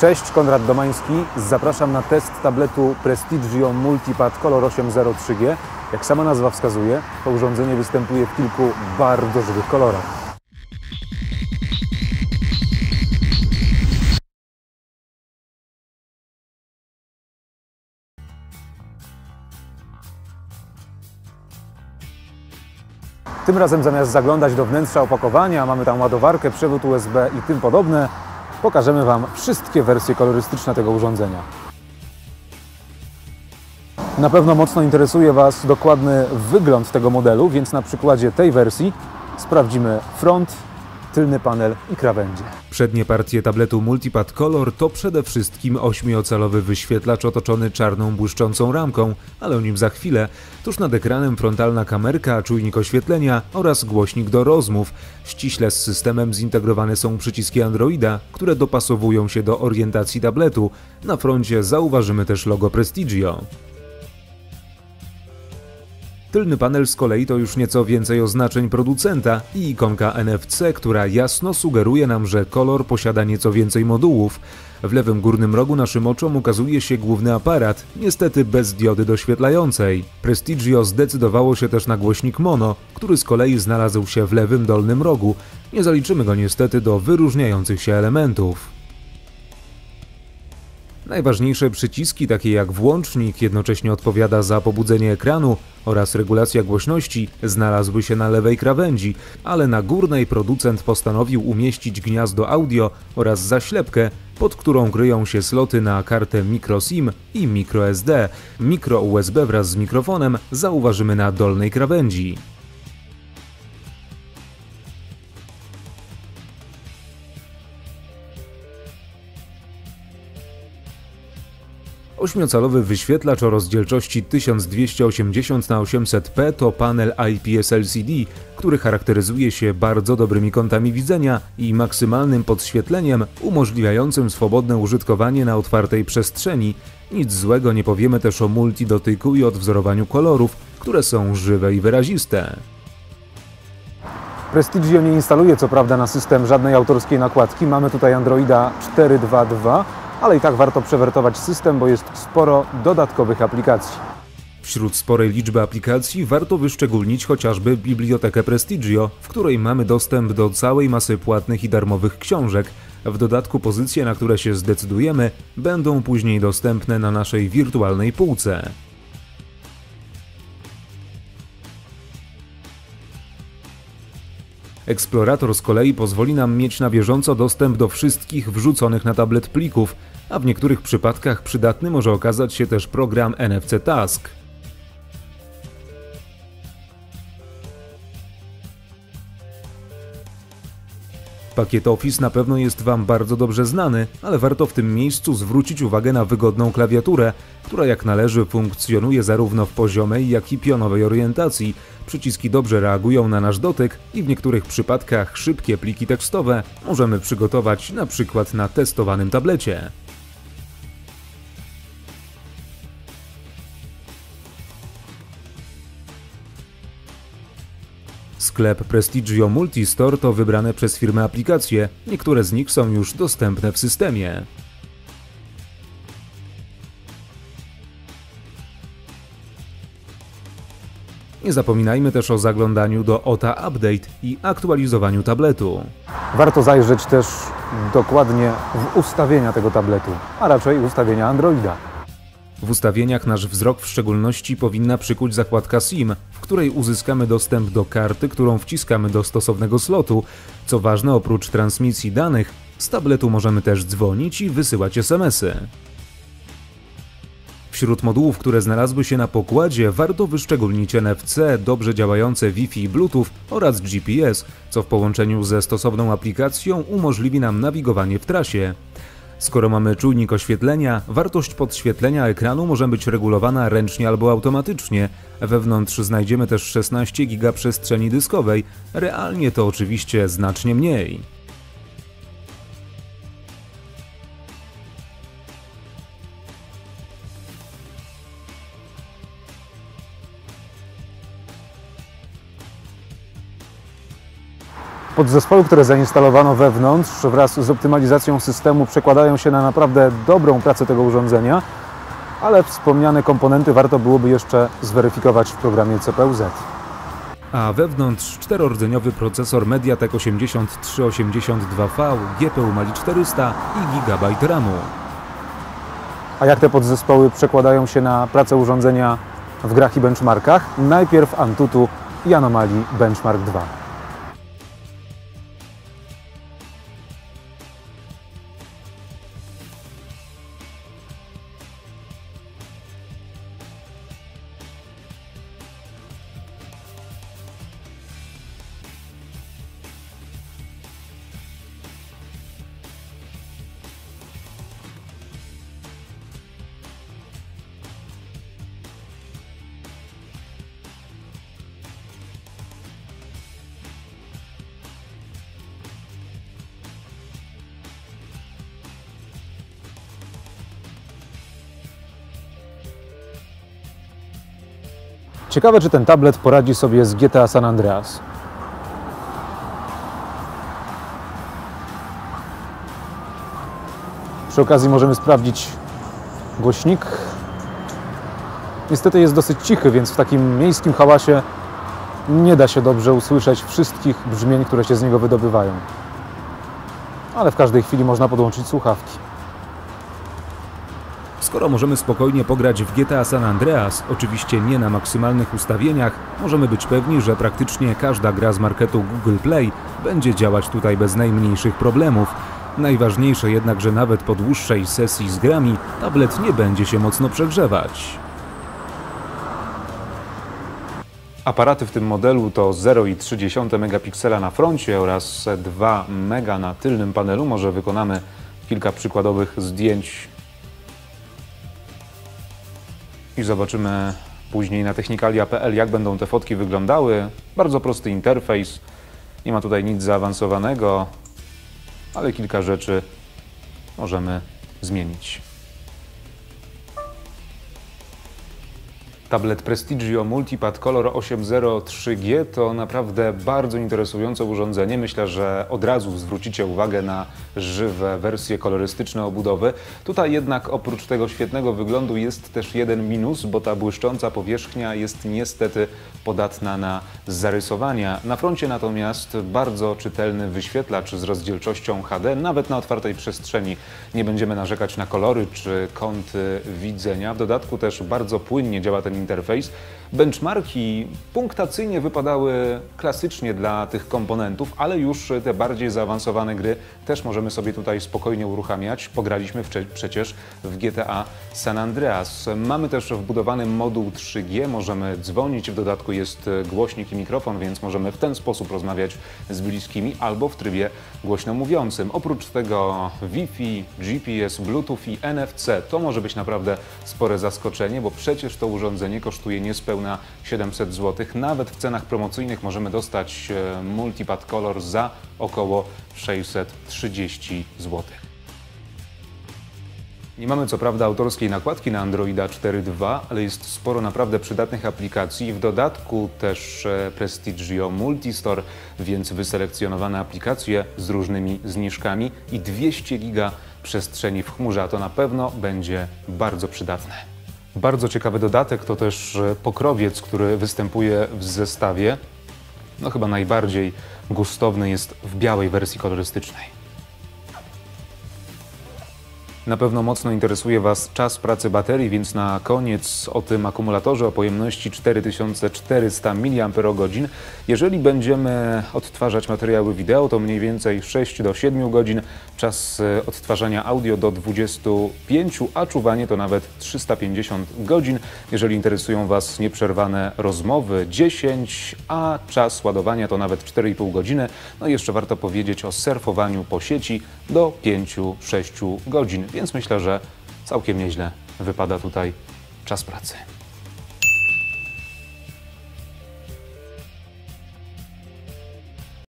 Cześć, Konrad Domański. Zapraszam na test tabletu Prestigio Multipad Color 803G. Jak sama nazwa wskazuje, to urządzenie występuje w kilku bardzo żywych kolorach. Tym razem zamiast zaglądać do wnętrza opakowania, mamy tam ładowarkę, przewód USB i tym podobne, pokażemy Wam wszystkie wersje kolorystyczne tego urządzenia. Na pewno mocno interesuje Was dokładny wygląd tego modelu, więc na przykładzie tej wersji sprawdzimy front, tylny panel i krawędzie. Przednie partie tabletu Multipad Color to przede wszystkim 8-calowy wyświetlacz otoczony czarną błyszczącą ramką, ale o nim za chwilę. Tuż nad ekranem frontalna kamerka, czujnik oświetlenia oraz głośnik do rozmów. Ściśle z systemem zintegrowane są przyciski Androida, które dopasowują się do orientacji tabletu. Na froncie zauważymy też logo Prestigio. Tylny panel z kolei to już nieco więcej oznaczeń producenta i ikonka NFC, która jasno sugeruje nam, że kolor posiada nieco więcej modułów. W lewym górnym rogu naszym oczom ukazuje się główny aparat, niestety bez diody doświetlającej. Prestigio zdecydowało się też na głośnik mono, który z kolei znalazł się w lewym dolnym rogu. Nie zaliczymy go niestety do wyróżniających się elementów. Najważniejsze przyciski, takie jak włącznik, jednocześnie odpowiada za pobudzenie ekranu oraz regulacja głośności, znalazły się na lewej krawędzi, ale na górnej producent postanowił umieścić gniazdo audio oraz zaślepkę, pod którą kryją się sloty na kartę microSIM i microSD. Micro USB wraz z mikrofonem zauważymy na dolnej krawędzi. 8-calowy wyświetlacz o rozdzielczości 1280 na 800p to panel IPS LCD, który charakteryzuje się bardzo dobrymi kątami widzenia i maksymalnym podświetleniem umożliwiającym swobodne użytkowanie na otwartej przestrzeni. Nic złego nie powiemy też o multidotyku i odwzorowaniu kolorów, które są żywe i wyraziste. Prestigio nie instaluje co prawda na system żadnej autorskiej nakładki. Mamy tutaj Androida 4.2.2, ale i tak warto przewertować system, bo jest sporo dodatkowych aplikacji. Wśród sporej liczby aplikacji warto wyszczególnić chociażby Bibliotekę Prestigio, w której mamy dostęp do całej masy płatnych i darmowych książek. W dodatku pozycje, na które się zdecydujemy, będą później dostępne na naszej wirtualnej półce. Eksplorator z kolei pozwoli nam mieć na bieżąco dostęp do wszystkich wrzuconych na tablet plików, a w niektórych przypadkach przydatny może okazać się też program NFC Task. Pakiet Office na pewno jest Wam bardzo dobrze znany, ale warto w tym miejscu zwrócić uwagę na wygodną klawiaturę, która jak należy funkcjonuje zarówno w poziomej, jak i pionowej orientacji. Przyciski dobrze reagują na nasz dotyk i w niektórych przypadkach szybkie pliki tekstowe możemy przygotować na przykład na testowanym tablecie. Sklep Prestigio Multistore to wybrane przez firmę aplikacje, niektóre z nich są już dostępne w systemie. Nie zapominajmy też o zaglądaniu do OTA Update i aktualizowaniu tabletu. Warto zajrzeć też dokładnie w ustawienia tego tabletu, a raczej ustawienia Androida. W ustawieniach nasz wzrok w szczególności powinna przykuć zakładka SIM, której uzyskamy dostęp do karty, którą wciskamy do stosownego slotu. Co ważne, oprócz transmisji danych, z tabletu możemy też dzwonić i wysyłać SMSy. Wśród modułów, które znalazły się na pokładzie, warto wyszczególnić NFC, dobrze działające Wi-Fi i Bluetooth oraz GPS, co w połączeniu ze stosowną aplikacją umożliwi nam nawigowanie w trasie. Skoro mamy czujnik oświetlenia, wartość podświetlenia ekranu może być regulowana ręcznie albo automatycznie. Wewnątrz znajdziemy też 16 GB przestrzeni dyskowej, realnie to oczywiście znacznie mniej. Podzespoły, które zainstalowano wewnątrz wraz z optymalizacją systemu przekładają się na naprawdę dobrą pracę tego urządzenia, ale wspomniane komponenty warto byłoby jeszcze zweryfikować w programie CPU-Z. A wewnątrz czterordzeniowy procesor MediaTek 8382V, GPU Mali 400 i GB RAMu. A jak te podzespoły przekładają się na pracę urządzenia w grach i benchmarkach? Najpierw Antutu i Anomalii Benchmark 2. Ciekawe, czy ten tablet poradzi sobie z GTA San Andreas. Przy okazji możemy sprawdzić głośnik. Niestety jest dosyć cichy, więc w takim miejskim hałasie nie da się dobrze usłyszeć wszystkich brzmień, które się z niego wydobywają. Ale w każdej chwili można podłączyć słuchawki. Skoro możemy spokojnie pograć w GTA San Andreas, oczywiście nie na maksymalnych ustawieniach, możemy być pewni, że praktycznie każda gra z marketu Google Play będzie działać tutaj bez najmniejszych problemów. Najważniejsze jednak, że nawet po dłuższej sesji z grami tablet nie będzie się mocno przegrzewać. Aparaty w tym modelu to 0,3 megapiksela na froncie oraz 2 mega na tylnym panelu. Może wykonamy kilka przykładowych zdjęć i zobaczymy później na technikalia.pl, jak będą te fotki wyglądały. Bardzo prosty interfejs, nie ma tutaj nic zaawansowanego, ale kilka rzeczy możemy zmienić. Tablet Prestigio Multipad Color 803G to naprawdę bardzo interesujące urządzenie. Myślę, że od razu zwrócicie uwagę na żywe wersje kolorystyczne obudowy. Tutaj jednak oprócz tego świetnego wyglądu jest też jeden minus, bo ta błyszcząca powierzchnia jest niestety podatna na zarysowania. Na froncie natomiast bardzo czytelny wyświetlacz z rozdzielczością HD, nawet na otwartej przestrzeni nie będziemy narzekać na kolory czy kąty widzenia. W dodatku też bardzo płynnie działa ten interfejs. Benchmarki punktacyjnie wypadały klasycznie dla tych komponentów, ale już te bardziej zaawansowane gry też możemy sobie tutaj spokojnie uruchamiać. Pograliśmy przecież w GTA San Andreas. Mamy też wbudowany moduł 3G, możemy dzwonić, w dodatku jest głośnik i mikrofon, więc możemy w ten sposób rozmawiać z bliskimi albo w trybie głośno mówiącym. Oprócz tego Wi-Fi, GPS, Bluetooth i NFC to może być naprawdę spore zaskoczenie, bo przecież to urządzenie kosztuje niespełna 700 zł. Nawet w cenach promocyjnych możemy dostać e, Multipad Color za około 630 zł. Nie mamy co prawda autorskiej nakładki na Androida 4.2, ale jest sporo naprawdę przydatnych aplikacji. W dodatku też e, Prestigio Multistore, więc wyselekcjonowane aplikacje z różnymi zniżkami i 200 giga przestrzeni w chmurze, a to na pewno będzie bardzo przydatne. Bardzo ciekawy dodatek to też pokrowiec, który występuje w zestawie. No chyba najbardziej gustowny jest w białej wersji kolorystycznej. Na pewno mocno interesuje Was czas pracy baterii, więc na koniec o tym akumulatorze o pojemności 4400 mAh. Jeżeli będziemy odtwarzać materiały wideo, to mniej więcej 6 do 7 godzin, czas e, odtwarzania audio do 25, a czuwanie to nawet 350 godzin. Jeżeli interesują Was nieprzerwane rozmowy 10, a czas ładowania to nawet 4,5 godziny. No i jeszcze warto powiedzieć o surfowaniu po sieci do 5-6 godzin więc myślę, że całkiem nieźle wypada tutaj czas pracy.